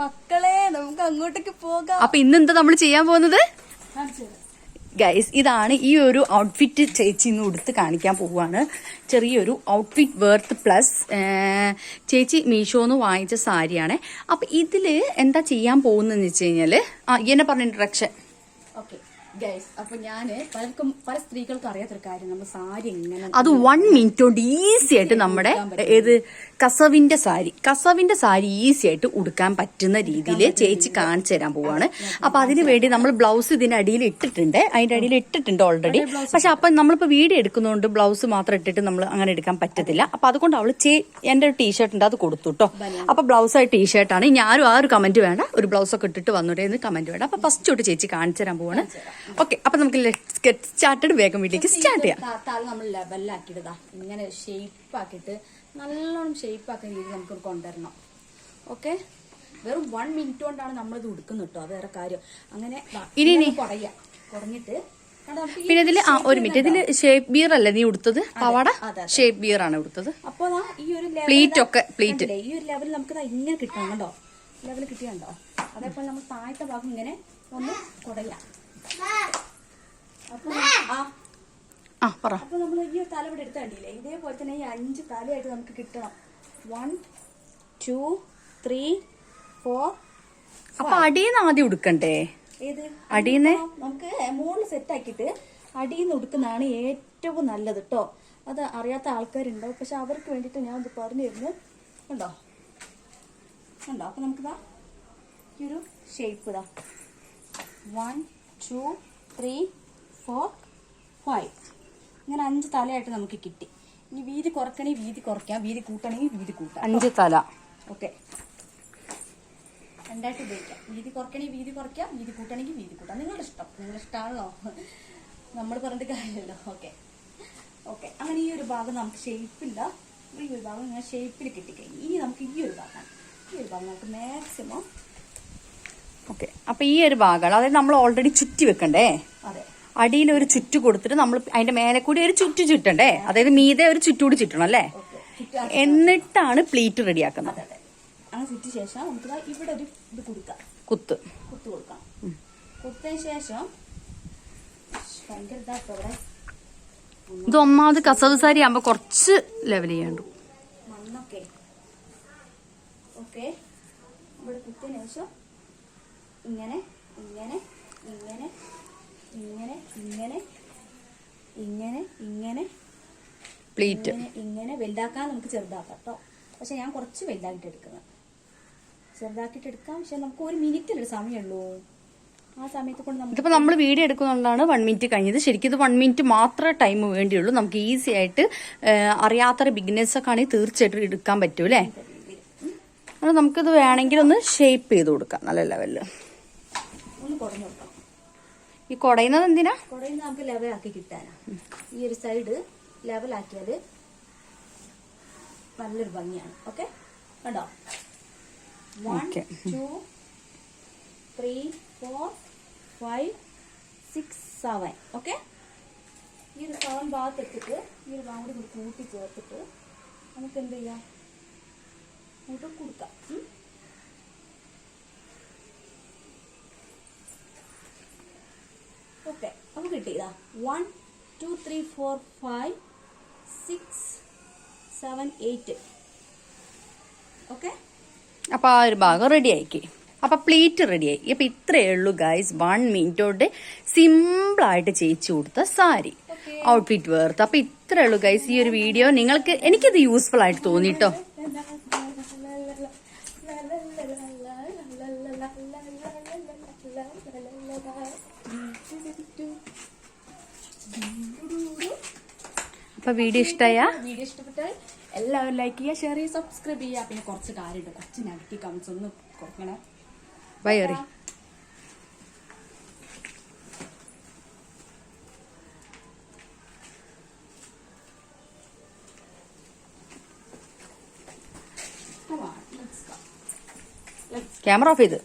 മക്കളെ നമുക്ക് അങ്ങോട്ടേക്ക് പോകാം. അപ്പൊ ഇന്ന് എന്താ നമ്മൾ ചെയ്യാൻ പോകുന്നത്? ഗൈസ് ഇതാണ് ഈ ഒരു ഔട്ട്ഫിറ്റ് ചേച്ചി ഇന്ന് ഉടുത്ത് കാണിക്കാൻ പോവുകയാണ്. ചെറിയൊരു ഔട്ട്ഫിറ്റ് വേർത്ത് പ്ലസ് ചേച്ചി മീഷോ എന്ന് വാങ്ങിച്ച സാരിയാണ്. അപ്പൊ ഇതിൽ എന്താ ചെയ്യാൻ പോകുന്നതെന്ന് വെച്ച് കഴിഞ്ഞാൽ ആ എന്നെ പറഞ്ഞ ഇൻട്രക്ഷൻ ഓക്കെ ഗൈസ് അപ്പൊ ഞാൻ പലർക്കും പല സ്ത്രീകൾക്കും അറിയാത്തൊരു കാര്യം. നമ്മൾ സാരി എങ്ങനെ അത് വൺ മിനിറ്റ് കൊണ്ട് ഈസി ആയിട്ട് നമ്മുടെ ഏത് കസവിന്റെ സാരി. കസവിന്റെ സാരി ഈസി ആയിട്ട് ഉടുക്കാൻ പറ്റുന്ന രീതിയിൽ ചേച്ചി കാണിച്ചു തരാൻ പോവാണ്. അപ്പൊ അതിനു വേണ്ടി നമ്മൾ ബ്ലൗസ് ഇതിന്റെ അടിയിൽ ഇട്ടിട്ടുണ്ട്. അതിന്റെ അടിയിൽ ഇട്ടിട്ടുണ്ട് ഓൾറെഡി പക്ഷെ അപ്പൊ നമ്മളിപ്പോ വീഡിയോ എടുക്കുന്നതുകൊണ്ട് ബ്ലൗസ് മാത്രം ഇട്ടിട്ട് നമ്മൾ അങ്ങനെ എടുക്കാൻ പറ്റത്തില്ല. അപ്പൊ അതുകൊണ്ട് അവൾ ചേ എന്റെ ഒരു ടീഷർട്ട് ഉണ്ട് അത് കൊടുത്തു കേട്ടോ അപ്പൊ ബ്ലൗസ് ആയി ടീഷർട്ട് ആണ്. ഞാനും ആ ഒരു കമന്റ് വേണ്ട. ഒരു ബ്ലൗസ് ഒക്കെ ഇട്ടിട്ട് വന്നോട്ടെ എന്ന് കമന്റ് വേണ്ട. അപ്പൊ ഫസ്റ്റ് തൊട്ട് ചേച്ചി കാണിച്ചു തരാൻ പോവാണ്. ഓക്കെ അപ്പൊ നമുക്ക് ഗെറ്റ് സ്റ്റാർട്ടഡ് വേഗം വീട്ടിലേക്ക് സ്റ്റാർട്ട് ചെയ്യാം. നമ്മൾ ലെവലിലാക്കിയിട്ടാ ഇങ്ങനെ ഷേപ്പ് ആക്കിയിട്ട് നല്ലോണം ഷേപ്പ് ആക്കുന്ന രീതിയിൽ നമുക്ക് കൊണ്ടുവരണം. ഓക്കെ വെറും വൺ മിനിറ്റ് കൊണ്ടാണ് നമ്മളിത് ഉടുക്കുന്നത് കേട്ടോ അത് വേറെ കാര്യം. അങ്ങനെ ഇനി കുറയാ. കുറഞ്ഞിട്ട് പിന്നെ ഇതിൽ ആ ഒരു മിനിറ്റ് ഇതിൽ ഷേപ്പ് ബിയർ അല്ലേ നീ ഉടുത്തത്? പാവാട? ഷേപ്പ് ബിയർ ആണ് ഉടുത്തത്. അപ്പൊ ദാ ഈ ഒരു പ്ലേറ്റ് ഒക്കെ, പ്ലേറ്റ്? ഈ ഒരു ലെവൽ നമുക്ക് ഇങ്ങനെ കിട്ടണം കണ്ടോ? ലെവൽ കിട്ടിയുണ്ടോ അതേപോലെ നമ്മൾ താഴത്തെ ഭാഗം ഇങ്ങനെ ഒന്ന് കുടയാം ആ പറ. അപ്പൊ നമ്മൾ ഈ തല ഇവിടെ എടുത്ത കണ്ടില്ലേ? ഇതേപോലെ തന്നെ ഈ അഞ്ച് തലയായിട്ട് നമുക്ക് കിട്ടണം. വൺ ടു ത്രീ ഫോർ അപ്പൊ അടിയെന്ന് ആദ്യം ഉടുക്കണ്ടേ? ഏത്? അടിയിന്ന് നമുക്ക് മുകളിൽ സെറ്റ് ആക്കിയിട്ട് അടിയിൽ നിന്ന് ഉടുക്കുന്നതാണ് ഏറ്റവും നല്ലത് കേട്ടോ അത് അറിയാത്ത ആൾക്കാരുണ്ടാവും. പക്ഷെ അവർക്ക് വേണ്ടിയിട്ട് ഞാൻ ഇത് പറഞ്ഞു തരുന്നു ഉണ്ടോ ഉണ്ടോ അപ്പൊ നമുക്കിതാ ഈ ഒരു ഷേപ്പ് ഇതാ. One two three four five ഇങ്ങനെ അഞ്ച് തലയായിട്ട് നമുക്ക് കിട്ടി. ഇനി വീതി കുറക്കണേ വീതി കുറയ്ക്കാം. വീതി കൂട്ടണമെങ്കിൽ വീതി കൂട്ടാം. അഞ്ച് തല. ഓക്കെ. രണ്ടായിട്ട് ഉപയോഗിക്കാം. വീതി കുറയ്ക്കണമെങ്കിൽ വീതി കുറയ്ക്കാം. വീതി കൂട്ടണമെങ്കിൽ വീതി കൂട്ടാം. നിങ്ങളുടെ ഇഷ്ടം നിങ്ങളുടെ ഇഷ്ടമാണല്ലോ നമ്മൾ പറഞ്ഞിട്ട് കാര്യമല്ലോ. ഓക്കെ. ഓക്കെ. അങ്ങനെ ഈ ഒരു ഭാഗം നമുക്ക് ഷേപ്പില്ല ഈ ഒരു ഭാഗം ഇങ്ങനെ ഷേപ്പിൽ കിട്ടിക്കഴിഞ്ഞു. ഇനി നമുക്ക് ഈ ഒരു ഭാഗം. ഈ ഒരു ഭാഗം നമുക്ക് മാക്സിമം ഓക്കെ. അപ്പൊ ഈ ഒരു ഭാഗമാണ് അതായത് നമ്മൾ ഓൾറെഡി ചുറ്റി വെക്കണ്ടേ? അതെ. അടിയിൽ ഒരു ചുറ്റു കൊടുത്തിട്ട് നമ്മൾ അതിന്റെ മേലെ കൂടി ഒരു ചുറ്റു ചുറ്റണ്ടേ? അതായത് മീതെ ഒരു ചുറ്റൂടി ചുറ്റണം അല്ലേ? എന്നിട്ടാണ് പ്ലീറ്റ് റെഡിയാക്കുന്നത്. ശേഷം നമുക്ക് ഇവിടെ ഒരു ഇത് കൊടുക്കാം. കുത്ത്. കുത്ത് കൊടുക്കാം. കുത്തതിന് ശേഷം ഭയങ്കര ഇത് ഒന്നാമത് കസവ് സാരി ആകുമ്പോ കുറച്ച് ലെവൽ ചെയ്യണ്ടു മണ്ണൊക്കെ. ഓക്കെ. ഇവിടെ കുത്തിയതിന് ശേഷം ഇങ്ങനെ ഇങ്ങനെ ഇങ്ങനെ. ഇങ്ങനെ ഇങ്ങനെ ഇങ്ങനെ പ്ലീറ്റ്. ഇങ്ങനെ വലുതാക്കാൻ നമുക്ക് ചെറുതാക്കാം കേട്ടോ പക്ഷെ ഞാൻ കുറച്ച് വലുതാക്കിയിട്ട് എടുക്കുന്നത്. ചെറുതാക്കിയിട്ട് എടുക്കാം. പക്ഷെ നമുക്ക് ഒരു മിനിറ്റിലൊരു സമയമുള്ളൂ. ആ സമയത്ത് കൊണ്ട് നമുക്ക് നമ്മൾ വീഡിയോ എടുക്കുന്നതുകൊണ്ടാണ് വൺ മിനിറ്റ് കഴിഞ്ഞത്. ശരിക്കും ഇത് വൺ മിനിറ്റ് മാത്രമേ ടൈം വേണ്ടിയുള്ളൂ. നമുക്ക് ഈസി ആയിട്ട് അറിയാത്തൊരു അറിയാത്ത ബിഗിനേഴ്സ് ഒക്കെ ആണെങ്കിൽ തീർച്ചയായിട്ടും എടുക്കാൻ പറ്റൂ അല്ലേ? നമുക്കിത് വേണമെങ്കിൽ ഒന്ന് ഷേപ്പ് ചെയ്ത് കൊടുക്കാം. നല്ല ലെവലിൽ ഒന്ന് കുറഞ്ഞു കൊടുക്കാം. ഈ കുടയുന്നത് എന്തിനാ? കുറേ നമുക്ക് ലെവലാക്കി കിട്ടാനാ. ഈ ഒരു സൈഡ് ലെവലാക്കിയാൽ നല്ലൊരു ഭംഗിയാണ്. ഓക്കെ കണ്ടോ? One. Two three four five six seven okay ഈ ഒരു സെവൻ ഭാഗത്ത് എടുത്തിട്ട് ഈ ഒരു ഭാഗം കൂടി കൂട്ടി ചേർത്തിട്ട് നമുക്ക് എന്ത് ചെയ്യാം? അങ്ങോട്ട് കൊടുക്കാം ഉം? ഓക്കെ നമുക്ക് കിട്ടിയതാ. One two three four five six seven eight okay അപ്പൊ ആ ഒരു ഭാഗം റെഡി ആയിക്കേ. അപ്പൊ പ്ലേറ്റ് റെഡിയായി അപ്പൊ ഇത്രയേ ഉള്ളൂ ഗൈസ് വൺ മിനിറ്റ് കൊണ്ട് സിമ്പിൾ ആയിട്ട് ചേച്ചി കൊടുത്ത സാരി. ഔട്ട്ഫിറ്റ് വേർത്ത് അപ്പൊ ഇത്രയേ ഉള്ളൂ ഗൈസ് ഈ ഒരു വീഡിയോ നിങ്ങൾക്ക് എനിക്കത് യൂസ്ഫുൾ ആയിട്ട് തോന്നിട്ടോ. അപ്പൊ വീഡിയോ ഇഷ്ടമായ വീഡിയോ ഇഷ്ടപ്പെട്ടാൽ എല്ലാവരും ലൈക്ക് ചെയ്യുക ഷെയർ ചെയ്യുക സബ്സ്ക്രൈബ് ചെയ്യുക. പിന്നെ കുറച്ച് കാര്യമുണ്ട്. കുറച്ച് നെഗറ്റീവ് കമൻസ് ഒന്ന് കൊടുക്കണേ. ബൈ അറി. ക്യാമറ ഓഫ് ചെയ്ത്.